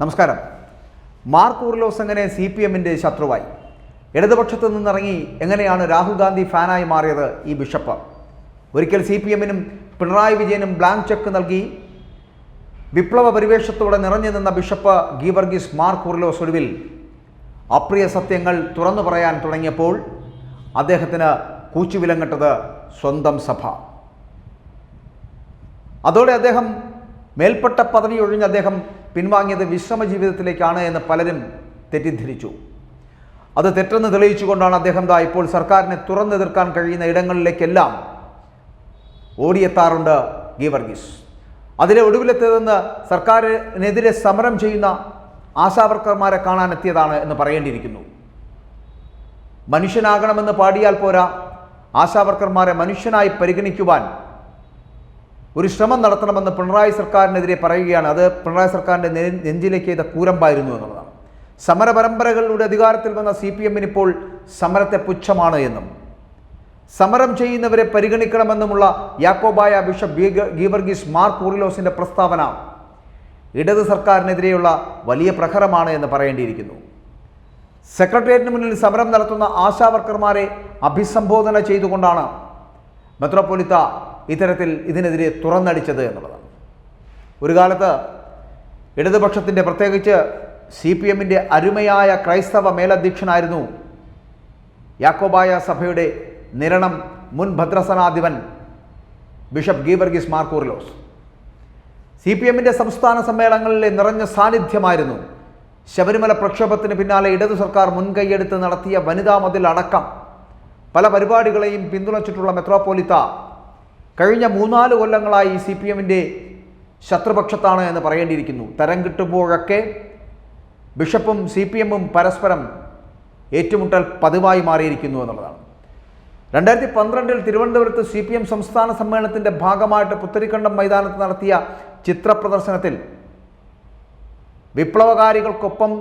നമസ്കാരം. മാർക്ക് ഉർലോസ് എങ്ങനെ C P എമ്മിന്റെ ശത്രുവായി? ഇടതുപക്ഷത്ത് നിന്നിറങ്ങി എങ്ങനെയാണ് രാഹുൽ ഗാന്ധി ഫാനായി മാറിയത് ഈ ബിഷപ്പ്? ഒരിക്കൽ സി പി എമ്മിനും പിണറായി വിജയനും ബ്ലാങ്ക് ചെക്ക് നൽകി. വിപ്ലവ പരിവേഷത്തോടെ നിറഞ്ഞു നിന്ന ബിഷപ്പ് ഗീവർഗീസ് മാർക്ക് ഉർലോസ് ഒടുവിൽ അപ്രിയ സത്യങ്ങൾ തുറന്നു പറയാൻ തുടങ്ങിയപ്പോൾ അദ്ദേഹത്തിന് കൂച്ചുവിലങ്ങട്ടത് സ്വന്തം സഭ. അതോടെ അദ്ദേഹം മേൽപ്പെട്ട പദവി ഒഴിഞ്ഞ് അദ്ദേഹം പിൻവാങ്ങിയത് വിശ്രമ ജീവിതത്തിലേക്കാണ് എന്ന് പലരും തെറ്റിദ്ധരിച്ചു. അത് തെറ്റെന്ന് തെളിയിച്ചുകൊണ്ടാണ് അദ്ദേഹം ദാ ഇപ്പോൾ സർക്കാരിനെ തുറന്നെതിർക്കാൻ കഴിയുന്ന ഇടങ്ങളിലേക്കെല്ലാം ഓടിയെത്താറുണ്ട് ഗീവർഗീസ് അതിലെ ഒടുവിലെത്തിയതെന്ന് സർക്കാരിനെതിരെ സമരം ചെയ്യുന്ന ആശാവർക്കർമാരെ കാണാൻ എത്തിയതാണ് എന്ന് പറയേണ്ടിയിരിക്കുന്നു. മനുഷ്യനാകണമെന്ന് പാടിയാൽ പോരാ ആശാവർക്കർമാരെ മനുഷ്യനായി പരിഗണിക്കുവാൻ ഒരു ശ്രമം നടത്തണമെന്ന് പിണറായി സർക്കാരിനെതിരെ പറയുകയാണ്. അത് പിണറായി സർക്കാരിന്റെ നെഞ്ചിലേക്ക് ചെയ്ത കൂരമ്പായിരുന്നു എന്നുള്ളതാണ്. സമര പരമ്പരകളിലൂടെ അധികാരത്തിൽ വന്ന സി പി എമ്മിന് ഇപ്പോൾ സമരത്തെ പുച്ഛമാണ് എന്നും സമരം ചെയ്യുന്നവരെ പരിഗണിക്കണമെന്നുമുള്ള യാക്കോബായ ബിഷപ്പ് ഗീവർഗീസ് മാർ കൂറിലോസിന്റെ പ്രസ്താവന ഇടത് സർക്കാരിനെതിരെയുള്ള വലിയ പ്രഹരമാണ് എന്ന് പറയേണ്ടിയിരിക്കുന്നു. സെക്രട്ടേറിയറ്റിന് മുന്നിൽ സമരം നടത്തുന്ന ആശാവർക്കർമാരെ അഭിസംബോധന ചെയ്തുകൊണ്ടാണ് മെത്രോപൊലിത്ത ഇത്തരത്തിൽ ഇതിനെതിരെ തുറന്നടിച്ചത് എന്നുള്ളതാണ്. ഒരു കാലത്ത് ഇടതുപക്ഷത്തിന്റെ പ്രത്യേകിച്ച് സി പി എമ്മിന്റെ അരുമയായ ക്രൈസ്തവ മേലധ്യക്ഷനായിരുന്നു യാക്കോബായ സഭയുടെ നിരണം മുൻ ഭദ്രസനാധിപൻ ബിഷപ്പ് ഗീവർഗീസ് മാർക്കൂറിലോസ്. സി പി എമ്മിന്റെ സംസ്ഥാന സമ്മേളനങ്ങളിലെ നിറഞ്ഞ സാന്നിധ്യമായിരുന്നു ശബരിമല പ്രക്ഷോഭത്തിന് പിന്നാലെ ഇടതു സർക്കാർ മുൻകൈയെടുത്ത് നടത്തിയ വനിതാ മതിൽ അടക്കം പല പരിപാടികളെയും പിന്തുണച്ചിട്ടുള്ള മെത്രോപോലിത്ത കഴിഞ്ഞ മൂന്നാൽ കൊല്ലങ്ങളായി സി പി എമ്മിന്റെ ശത്രുപക്ഷത്താണ് എന്ന് പറയേണ്ടിയിരിക്കുന്നു. തരം കിട്ടുമ്പോഴൊക്കെ ബിഷപ്പും സി പി എമ്മും പരസ്പരം ഏറ്റുമുട്ടൽ പതിവായി മാറിയിരിക്കുന്നു എന്നുള്ളതാണ്. രണ്ടായിരത്തി പന്ത്രണ്ടിൽ തിരുവനന്തപുരത്ത് സി പി എം സംസ്ഥാന സമ്മേളനത്തിന്റെ ഭാഗമായിട്ട് പുത്തരിക്കണ്ടം മൈതാനത്ത് നടത്തിയ ചിത്രപ്രദർശനത്തിൽ വിപ്ലവകാരികൾക്കൊപ്പം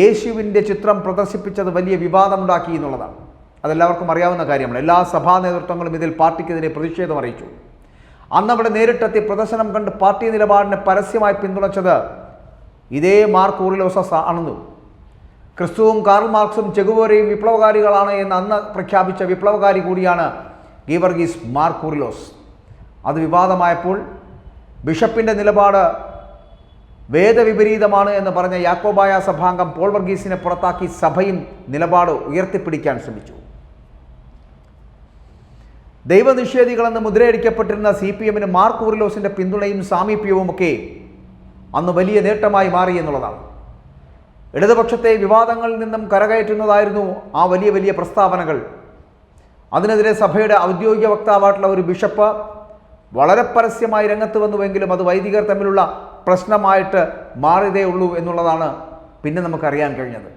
യേശുവിന്റെ ചിത്രം പ്രദർശിപ്പിച്ചത് വലിയ വിവാദമുണ്ടാക്കി എന്നുള്ളതാണ്. അതെല്ലാവർക്കും അറിയാവുന്ന കാര്യമാണ്. എല്ലാ സഭാ നേതൃത്വങ്ങളും ഇതിൽ പാർട്ടിക്കെതിരെ പ്രതിഷേധം അറിയിച്ചു. അന്ന് അവിടെ നേരിട്ടെത്തി പ്രദർശനം കണ്ട് പാർട്ടി നിലപാടിനെ പരസ്യമായി പിന്തുണച്ചത് ഇതേ മാർക്ക് ഊറിലോസസ് ആണെന്നു ക്രിസ്തുവും കാർൾ മാർക്സും ചെകുവോരയും വിപ്ലവകാരികളാണ് എന്ന് അന്ന് പ്രഖ്യാപിച്ച വിപ്ലവകാരി കൂടിയാണ് ഗീവർഗീസ് മാർക്ക് ഊറിലോസ് അത് വിവാദമായപ്പോൾ ബിഷപ്പിന്റെ നിലപാട് വേദവിപരീതമാണ് എന്ന് പറഞ്ഞ യാക്കോബായ സഭാംഗം പോൾ വർഗീസിനെ പുറത്താക്കി സഭയും നിലപാട് ഉയർത്തിപ്പിടിക്കാൻ ശ്രമിച്ചു. ദൈവനിഷേധികളെന്ന് മുദ്രയടിക്കപ്പെട്ടിരുന്ന സി പി എമ്മിന് മാർക്ക് ഊറിലോസിന്റെ പിന്തുണയും സാമീപ്യവും ഒക്കെ അന്ന് വലിയ നേട്ടമായി മാറി എന്നുള്ളതാണ്. ഇടതുപക്ഷത്തെ വിവാദങ്ങളിൽ നിന്നും കരകയറ്റുന്നതായിരുന്നു ആ വലിയ വലിയ പ്രസ്താവനകൾ. അതിനെതിരെ സഭയുടെ ഔദ്യോഗിക വക്താവായിട്ടുള്ള ഒരു ബിഷപ്പ് വളരെ പരസ്യമായി രംഗത്ത് വന്നുവെങ്കിലും അത് വൈദികർ തമ്മിലുള്ള പ്രശ്നമായിട്ട് മാറിയതേ ഉള്ളൂ എന്നുള്ളതാണ് പിന്നെ നമുക്കറിയാൻ കഴിഞ്ഞത്.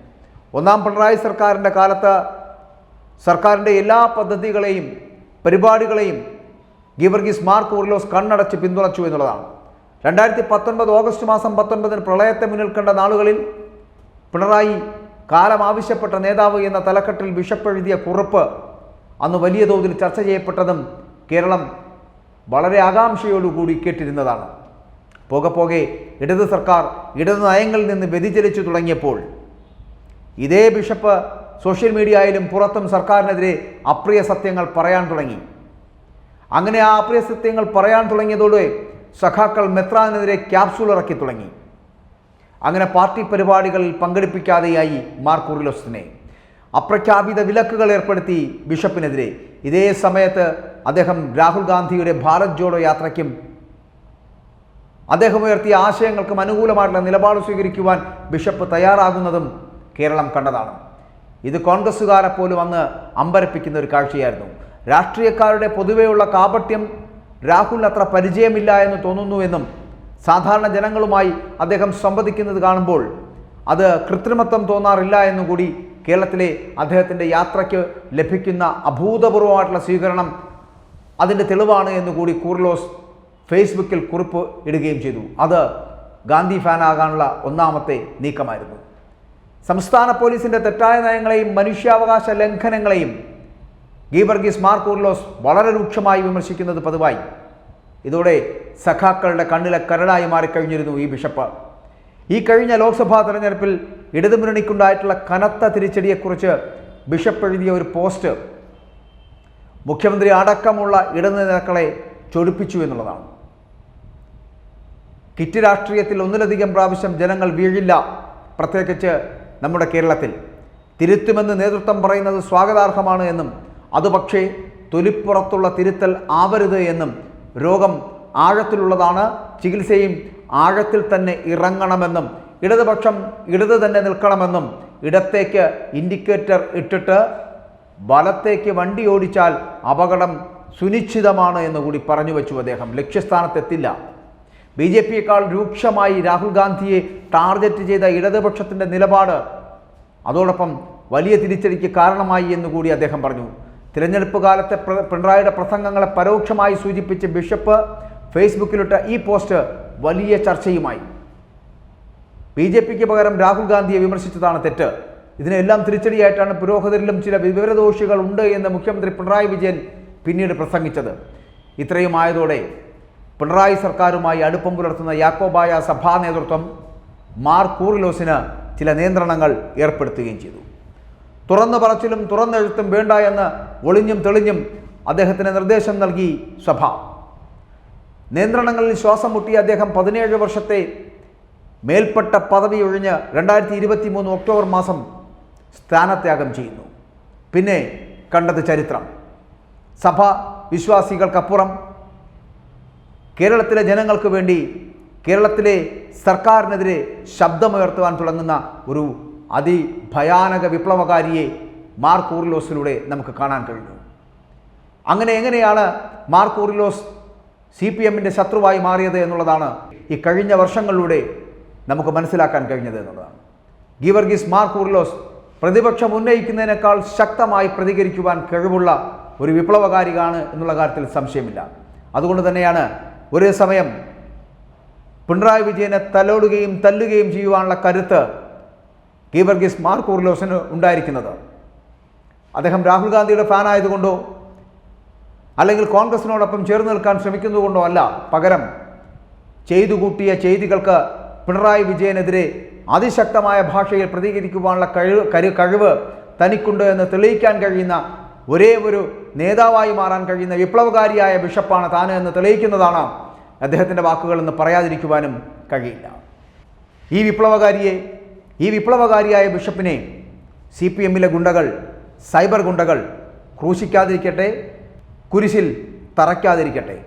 ഒന്നാം പിണറായി സർക്കാരിന്റെ കാലത്ത് സർക്കാരിന്റെ എല്ലാ പദ്ധതികളെയും പരിപാടികളെയും ഗീവർഗീസ് മാർക്ക് ഓർലോസ് കണ്ണടച്ച് പിന്തുണച്ചു എന്നുള്ളതാണ്. രണ്ടായിരത്തി പത്തൊൻപത് ഓഗസ്റ്റ് മാസം പത്തൊൻപതിന് പ്രളയത്തെ മുന്നിൽ കണ്ട നാളുകളിൽ പിണറായി കാലം ആവശ്യപ്പെട്ട നേതാവ് എന്ന തലക്കെട്ടിൽ ബിഷപ്പ് എഴുതിയ കുറിപ്പ് അന്ന് വലിയ തോതിൽ ചർച്ച ചെയ്യപ്പെട്ടതും കേരളം വളരെ ആകാംക്ഷയോടുകൂടി കേട്ടിരുന്നതാണ്. പോകെ പോകെ ഇടത് സർക്കാർ ഇടത് നയങ്ങളിൽ നിന്ന് വ്യതിചലിച്ചു തുടങ്ങിയപ്പോൾ ഇതേ ബിഷപ്പ് സോഷ്യൽ മീഡിയയിലും പുറത്തും സർക്കാരിനെതിരെ അപ്രിയ സത്യങ്ങൾ പറയാൻ തുടങ്ങി. അങ്ങനെ ആ അപ്രിയ സത്യങ്ങൾ പറയാൻ തുടങ്ങിയതോടെ സഖാക്കൾ മെത്രാനെതിരെ ക്യാപ്സൂൾ ഇറക്കി തുടങ്ങി. അങ്ങനെ പാർട്ടി പരിപാടികളിൽ പങ്കെടുപ്പിക്കാതെയായി മാർക്ക് ഉർലോസിനെ അപ്രഖ്യാപിത വിലക്കുകൾ ഏർപ്പെടുത്തി ബിഷപ്പിനെതിരെ. ഇതേ സമയത്ത് അദ്ദേഹം രാഹുൽ ഗാന്ധിയുടെ ഭാരത് ജോഡോ യാത്രയ്ക്കും അദ്ദേഹം ഉയർത്തിയ ആശയങ്ങൾക്കും അനുകൂലമായിട്ടുള്ള നിലപാട് സ്വീകരിക്കുവാൻ ബിഷപ്പ് തയ്യാറാകുന്നതും കേരളം കണ്ടതാണ്. ഇത് കോൺഗ്രസ്സുകാരെ പോലും അന്ന് അമ്പരപ്പിക്കുന്ന ഒരു കാഴ്ചയായിരുന്നു. രാഷ്ട്രീയക്കാരുടെ പൊതുവെയുള്ള കാപട്യം രാഹുലിന് അത്ര പരിചയമില്ല എന്ന് തോന്നുന്നുവെന്നും സാധാരണ ജനങ്ങളുമായി അദ്ദേഹം സംവദിക്കുന്നത് കാണുമ്പോൾ അത് കൃത്രിമത്വം തോന്നാറില്ല എന്നും കൂടി കേരളത്തിലെ അദ്ദേഹത്തിന്റെ യാത്രയ്ക്ക് ലഭിക്കുന്ന അഭൂതപൂർവമായിട്ടുള്ള സ്വീകരണം അതിന്റെ തെളിവാണ് എന്നുകൂടി കൂർലോസ് ഫേസ്ബുക്കിൽ കുറിപ്പ് ഇടുകയും ചെയ്തു. അത് ഗാന്ധി ഫാനാകാനുള്ള ഒന്നാമത്തെ നീക്കമായിരുന്നു. സംസ്ഥാന പോലീസിന്റെ തെറ്റായ നയങ്ങളെയും മനുഷ്യാവകാശ ലംഘനങ്ങളെയും ഗീവർഗീസ് മാർ കൂർലോസ് വളരെ രൂക്ഷമായി വിമർശിക്കുന്നത് പതിവായി. ഇതോടെ സഖാക്കളുടെ കണ്ണിലെ കരടായി മാറിക്കഴിഞ്ഞിരുന്നു ഈ ബിഷപ്പ്. ഈ കഴിഞ്ഞ ലോക്സഭാ തെരഞ്ഞെടുപ്പിൽ ഇടതുമുന്നണിക്കുണ്ടായിട്ടുള്ള കനത്ത തിരിച്ചടിയെക്കുറിച്ച് ബിഷപ്പ് എഴുതിയ ഒരു പോസ്റ്റ് മുഖ്യമന്ത്രി അടക്കമുള്ള ഇടതുനേതാക്കളെ ചൊടിപ്പിച്ചു എന്നുള്ളതാണ്. കിറ്റ് രാഷ്ട്രീയത്തിൽ ഒന്നിലധികം പ്രാവശ്യം ജനങ്ങൾ വീഴില്ല. പ്രത്യേകിച്ച് നമ്മുടെ കേരളത്തിൽ തിരുത്തുമെന്ന് നേതൃത്വം പറയുന്നത് സ്വാഗതാർഹമാണ് എന്നും അതുപക്ഷേ തൊലിപ്പുറത്തുള്ള തിരുത്തൽ ആവരുത് എന്നും രോഗം ആഴത്തിലുള്ളതാണ് ചികിത്സയും ആഴത്തിൽ തന്നെ ഇറങ്ങണമെന്നും ഇടതുപക്ഷം ഇടത് തന്നെ നിൽക്കണമെന്നും ഇടത്തേക്ക് ഇൻഡിക്കേറ്റർ ഇട്ടിട്ട് വലത്തേക്ക് വണ്ടി ഓടിച്ചാൽ അപകടം സുനിശ്ചിതമാണ് എന്ന് കൂടി പറഞ്ഞു വെച്ചു അദ്ദേഹം. ലക്ഷ്യസ്ഥാനത്തെത്തില്ല. ബി ജെ പിയേക്കാൾ രൂക്ഷമായി രാഹുൽ ഗാന്ധിയെ ടാർഗറ്റ് ചെയ്ത ഇടതുപക്ഷത്തിന്റെ നിലപാട് അതോടൊപ്പം വലിയ തിരിച്ചടിക്ക് കാരണമായി എന്ന് കൂടി അദ്ദേഹം പറഞ്ഞു. തിരഞ്ഞെടുപ്പ് കാലത്തെ പിണറായിയുടെ പ്രസംഗങ്ങളെ പരോക്ഷമായി സൂചിപ്പിച്ച് ബിഷപ്പ് ഫേസ്ബുക്കിലിട്ട ഈ പോസ്റ്റ് വലിയ ചർച്ചയുമായി. ബി ജെ പിക്ക് പകരം രാഹുൽ ഗാന്ധിയെ വിമർശിച്ചതാണ് തെറ്റ്. ഇതിനെല്ലാം തിരിച്ചടിയായിട്ടാണ് പുരോഹിതരിലും ചില വിവരദോഷികൾ ഉണ്ട് എന്ന് മുഖ്യമന്ത്രി പിണറായി വിജയൻ പിന്നീട് പ്രസംഗിച്ചത്. ഇത്രയും ആയതോടെ പിണറായി സർക്കാരുമായി അടുപ്പം പുലർത്തുന്ന യാക്കോബായ സഭാ നേതൃത്വം മാർ കൂറിലോസിന് ചില നിയന്ത്രണങ്ങൾ ഏർപ്പെടുത്തുകയും ചെയ്തു. തുറന്നു പറച്ചിലും തുറന്നെഴുത്തും വേണ്ട എന്ന് ഒളിഞ്ഞും തെളിഞ്ഞും അദ്ദേഹത്തിന് നിർദ്ദേശം നൽകി സഭ. നിയന്ത്രണങ്ങളിൽ ശ്വാസം മുട്ടിയ അദ്ദേഹം പതിനേഴ് വർഷത്തെ മേൽപ്പെട്ട പദവി ഒഴിഞ്ഞ് രണ്ടായിരത്തി ഇരുപത്തി മൂന്ന് ഒക്ടോബർ മാസം സ്ഥാനത്യാഗം ചെയ്യുന്നു. പിന്നെ കണ്ടത് ചരിത്രം. സഭ വിശ്വാസികൾക്കപ്പുറം കേരളത്തിലെ ജനങ്ങൾക്ക് വേണ്ടി കേരളത്തിലെ സർക്കാരിനെതിരെ ശബ്ദമുയർത്തുവാൻ തുടങ്ങുന്ന ഒരു അതിഭയാനക വിപ്ലവകാരിയെ മാർ കൂറിലോസിലൂടെ നമുക്ക് കാണാൻ കഴിഞ്ഞു. അങ്ങനെ എങ്ങനെയാണ് മാർ കൂറിലോസ് സി പി എമ്മിന്റെ ശത്രുവായി മാറിയത് എന്നുള്ളതാണ് ഈ കഴിഞ്ഞ വർഷങ്ങളിലൂടെ നമുക്ക് മനസ്സിലാക്കാൻ കഴിഞ്ഞത് എന്നുള്ളതാണ്. ഗീവർഗീസ് മാർ കൂറിലോസ് പ്രതിപക്ഷം ഉന്നയിക്കുന്നതിനേക്കാൾ ശക്തമായി പ്രതികരിക്കുവാൻ കഴിവുള്ള ഒരു വിപ്ലവകാരിയാണ് എന്നുള്ള കാര്യത്തിൽ സംശയമില്ല. അതുകൊണ്ട് തന്നെയാണ് ഒരേ സമയം പിണറായി വിജയനെ തലോടുകയും തല്ലുകയും ചെയ്യുവാനുള്ള കരുത്ത് ഗീവർഗീസ് മാർ കൂറിലോസിന് ഉണ്ടായിരിക്കുന്നത്. അദ്ദേഹം രാഹുൽ ഗാന്ധിയുടെ ഫാൻ ആയതുകൊണ്ടോ അല്ലെങ്കിൽ കോൺഗ്രസിനോടൊപ്പം ചേർന്ന് നിൽക്കാൻ ശ്രമിക്കുന്നതുകൊണ്ടോ അല്ല. പകരം ചെയ്തു കൂട്ടിയ ചെയ്തികൾക്ക് പിണറായി വിജയനെതിരെ അതിശക്തമായ ഭാഷയിൽ പ്രതികരിക്കുവാനുള്ള കഴിവ് കഴിവ് തനിക്കുണ്ട് എന്ന് തെളിയിക്കാൻ കഴിയുന്ന ഒരേ ഒരു നേതാവായി മാറാൻ കഴിയുന്ന വിപ്ലവകാരിയായ ബിഷപ്പാണ് താൻ എന്ന് തെളിയിക്കുന്നതാണ് അദ്ദേഹത്തിന്റെ വാക്കുകൾ എന്ന് പറയാതിരിക്കുവാനും കഴിയില്ല. ഈ വിപ്ലവകാരിയെ ഈ വിപ്ലവകാരിയായ ബിഷപ്പിനെ സി പി എമ്മിലെ ഗുണ്ടകൾ സൈബർ ഗുണ്ടകൾ ക്രൂശിക്കാതിരിക്കട്ടെ കുരിശിൽ തറയ്ക്കാതിരിക്കട്ടെ.